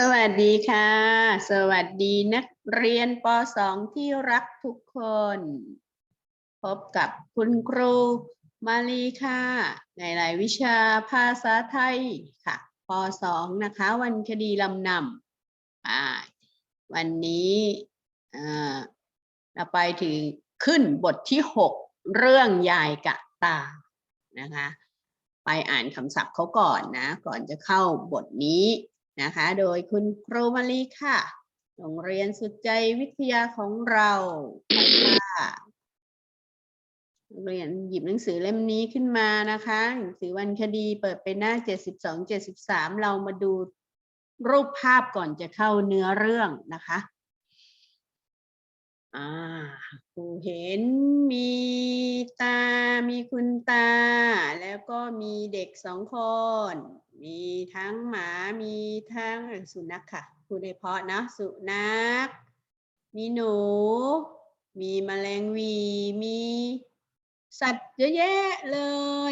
สวัสดีค่ะ สวัสดีนักเรียนป .2 ที่รักทุกคน พบกับคุณครูมาลีค่ะ ในรายวิชาภาษาไทยค่ะป .2 นะคะ วันคดีลำนำอ่าวันนี้เราไปถึงขึ้นบทที่ 6 เรื่องยายกะตานะคะ ไปอ่านคำศัพท์เขาก่อนนะ ก่อนจะเข้าบทนี้ นะคะ โดยคุณครูมาลีค่ะ โรงเรียนสุดใจวิทยาของเราค่ะเรียนหยิบหนังสือเล่มนี้ขึ้นมานะคะหนังสือวันคดีเปิดไปหน้า 72 73 เรามาดูรูปภาพก่อนจะเข้าเนื้อเรื่องนะคะ อ่าครูเห็นมีตา มีคุณตา แล้วก็มีเด็กสองคน มีทั้งหมา มีทั้งสุนัขค่ะพูได้เพาะนะสุนัข มีหนู มีแมลงวี มีสัตว์เยอะแยะเล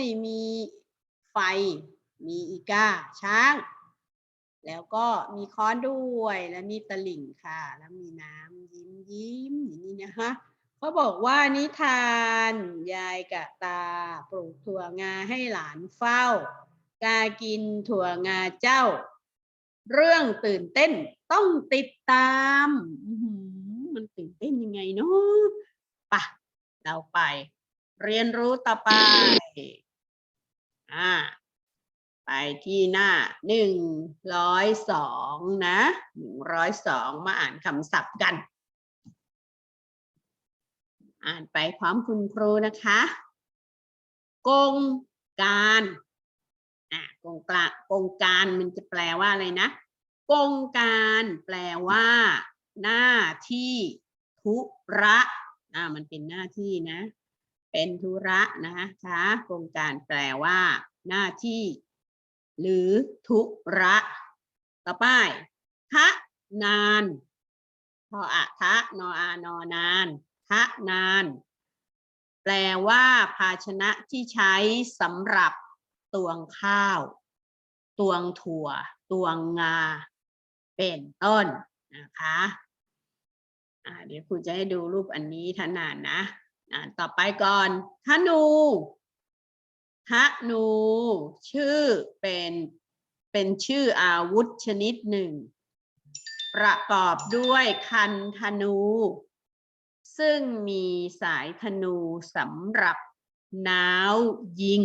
ย มีไฟ มีอีกา ช้าง แล้วก็มีค้อนด้วยและมีตะลิ่งค่ะ แล้วมีน้ำยิ้มยิ้มอย่างนี้นะคะเขาบอกว่านิทานยายกะตาปลูกถั่วงาให้หลานเฝ้า กากินถั่วงาเจ้า เรื่องตื่นเต้นต้องติดตาม มันตื่นเต้นยังไงเนาะปะเราไป เรียนรู้ต่อไป อ่า ไปที่หน้าหนึ่งร้อยสองนะหนึ่งร้อยสองมาอ่านคำศัพท์กัน อ่านไปพร้อมคุณครูนะคะ กงการอะกงกลากงการมันจะแปลว่าอะไรนะ กงการแปลว่า หน้าที่ธุระอ่ามันเป็นหน้าที่นะ เป็นธุระนะคะกงการแปลว่า หน้าที่ หรือธุระ ต่อไปทะนานพออะทะนออานอนานทะนาน แปลว่า ภาชนะที่ใช้สำหรับตวงข้าว ตวงถั่ว ตวงงา เป็นต้นนะคะเดี๋ยวครูจะให้ดูรูปอันนี้ทนานนะ ต่อไปก่อนธนู ธนู ชื่อเป็นเป็นชื่ออาวุธชนิดหนึ่ง ประกอบด้วยคันธนู ซึ่งมีสายธนูสำหรับน้าวยิง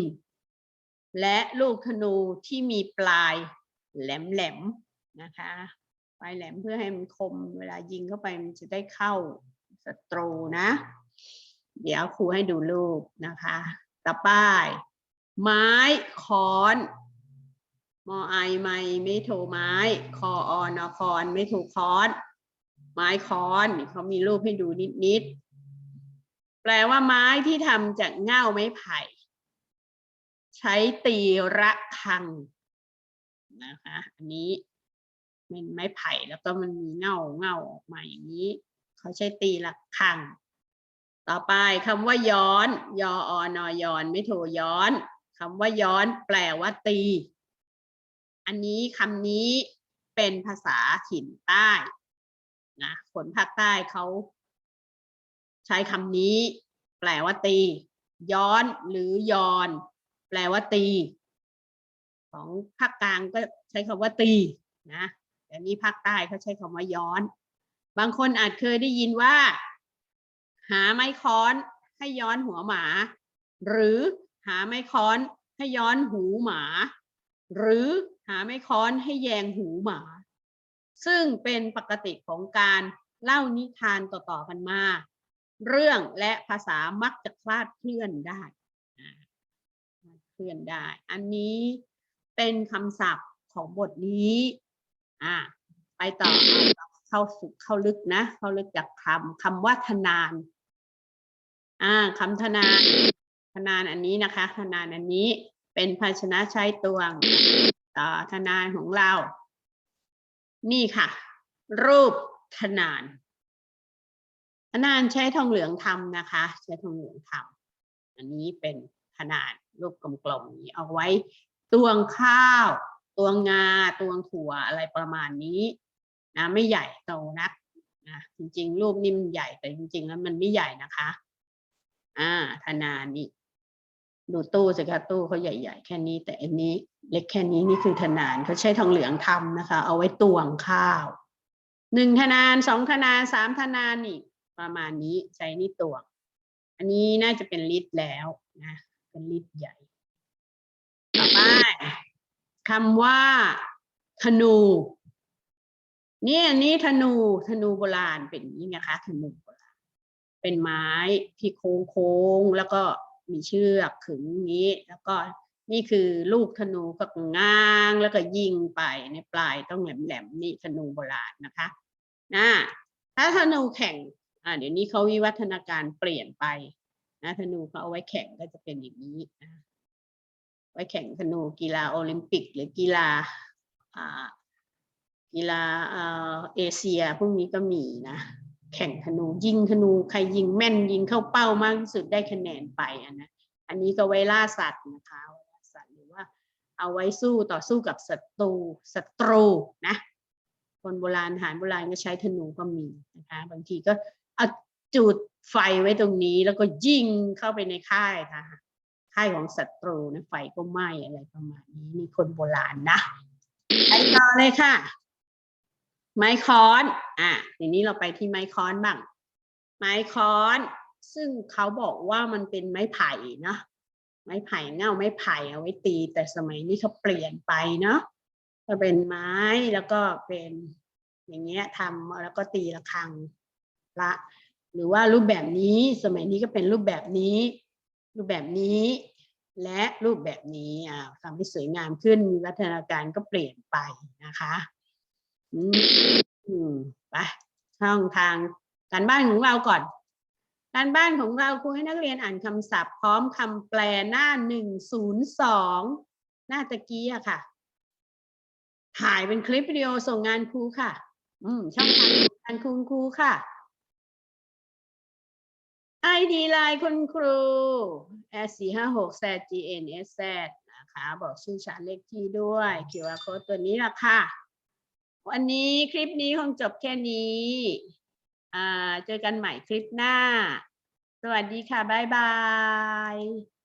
และลูกธนูที่มีปลายแหลมๆนะคะปลายแหลมเพื่อให้มันคมเวลายิงเข้าไปมันจะได้เข้าศัตรูนะ เดี๋ยวครูให้ดูรูปนะคะ ต่อไป ไม้ค้อนมอไอไม่ไม่โทไม้ คออนอคอนไม่ถูกค้อน ไม้ค้อนเขามีรูปให้ดูนิดๆแปลว่าไม้ที่ทำจากเง่าไม้ไผ่ ใช้ตีระฆังนะคะอันนี้เป็นไม้ไผ่แล้วก็มันมีเง่าเง่าออกมาอย่างนี้ เขาใช้ตีระฆัง ต่อไปคำว่าย้อน ยออนอยอน ไม่โทย้อน คำว่าย้อนแปลว่าตี อันนี้คำนี้เป็นภาษาถิ่นใต้นะคนภาคใต้เขาใช้คำนี้ แปลว่าตี ย้อนหรือยอน แปลว่าตี ของภาคกลางก็ใช้คำว่าตีนะแต่นี้ภาคใต้เขาใช้คำว่าย้อน บางคนอาจเคยได้ยินว่า หาไม้ค้อนให้ย้อนหัวหมา หรือ หาไม้ค้อนให้ย้อนหูหมา หรือหาไม้ค้อนให้แยงหูหมา ซึ่งเป็นปกติของการเล่านิทานต่อๆกันมา เรื่องและภาษามักจะคลาดเคลื่อนได้เคลื่อนได้ อันนี้เป็นคำศัพท์ของบทนี้อ่าไปต่อเข้าสุเข้าลึกนะ เข้าลึกจากคำคำว่าทนาน อ่าคำทนาน ทนานอันนี้นะคะทนานอันนี้เป็นภาชนะใช้ตวงต่อทนานของเรา นี่ค่ะ รูปทนานทนานใช้ทองเหลืองทำนะคะ ใช้ทองเหลืองทำอันนี้เป็นทนานรูปกลมๆนี้เอาไว้ตวงข้าวตวงงาตวงถั่วอะไรประมาณนี้นะไม่ใหญ่โตนักนะจริงๆ รูปนี่มันใหญ่แต่จริง ๆ แล้วมันไม่ใหญ่นะคะ อ่าธนานี่ ดูตู้สิคะตู้เขาใหญ่ ๆ แค่นี้ แต่อันนี้เล็กแค่นี้นี่คือธนานเขาใช้ทองเหลืองทำนะคะ เอาไว้ตวงข้าวหนึ่งธนานสองธนานสามธนานนี่ ประมาณนี้ใช้นี่ตวง อันนี้น่าจะเป็นลิตรแล้วนะเป็นลิตรใหญ่ต่อไปคำว่าธนูนี่อันนี้ธนูธนูโบราณเป็นอย่างนี้นะคะธนูโบราณเป็นไม้ที่โค้งโค้งๆแล้วก็ มีเชือกขึงนี้ แล้วก็นี่คือลูกธนูก็ง้างแล้วก็ยิงไปในปลายต้องแหลมๆนี่ธนูโบราณนะคะนะถ้าธนูแข่งอ่าเดี๋ยวนี้เขาวิวัฒนาการเปลี่ยนไปนะธนูเขาเอาไว้แข่งก็จะเป็นอย่างนี้นะไว้แข่งธนูกีฬาโอลิมปิก หรือกีฬาอ่ากีฬาเอเอเชียพวกนี้ก็มีนะ แข่งธนู ยิงธนูใครยิงแม่นยิงเข้าเป้ามากที่สุดได้คะแนนไปอันนะอันนี้ก็ไว้ล่าสัตว์นะคะไวล่าสัตว์หรือว่า เอาไว้สู้ต่อสู้กับศัตรูศัตรูนะ คนโบราณทหารโบราณก็ใช้ธนูก็มีนะคะบางทีก็เอาจุดไฟไว้ตรงนี้แล้วก็ยิงเข้าไปในค่ายค่ะค่ายของศัตรูนะไฟก็ไหม้อะไรประมาณนี้มีคนโบราณนะไปต่อเลยค่ะ ไม้ค้อนอะทีนี้เราไปที่ไม้ค้อนบ้าง ไม้ค้อน ซึ่งเขาบอกว่ามันเป็นไม้ไผ่เนาะไม้ไผ่เง่าไม้ไผ่เอาไว้ตี แต่สมัยนี้เขาเปลี่ยนไปเนาะก็เป็นไม้แล้วก็เป็นอย่างเงี้ยทำแล้วก็ตีระฆังละ หรือว่ารูปแบบนี้สมัยนี้ก็เป็นรูปแบบนี้ รูปแบบนี้และรูปแบบนี้อ่าทำให้สวยงามขึ้นมีวัฒนาการก็เปลี่ยนไปนะคะ อืมไปช่องทางการบ้านของเราก่อน การบ้านของเราครูให้นักเรียนอ่านคำศัพท์ พร้อมคำแปลหน้าหนึ่งศูนย์สองหน้าตะกี้อะค่ะ ถ่ายเป็นคลิปวิดีโอส่งงานครูค่ะ อืมช่องทางงานคุณครูค่ะ ID ไลน์คุณครู s 4 5 6 z g n s z นะคะ บอกชื่อชั้นเลขที่ด้วย QR code ตัวนี้ละค่ะ วันนี้คลิปนี้คงจบแค่นี้อ่าเจอกันใหม่คลิปหน้า สวัสดีค่ะ บ๊ายบาย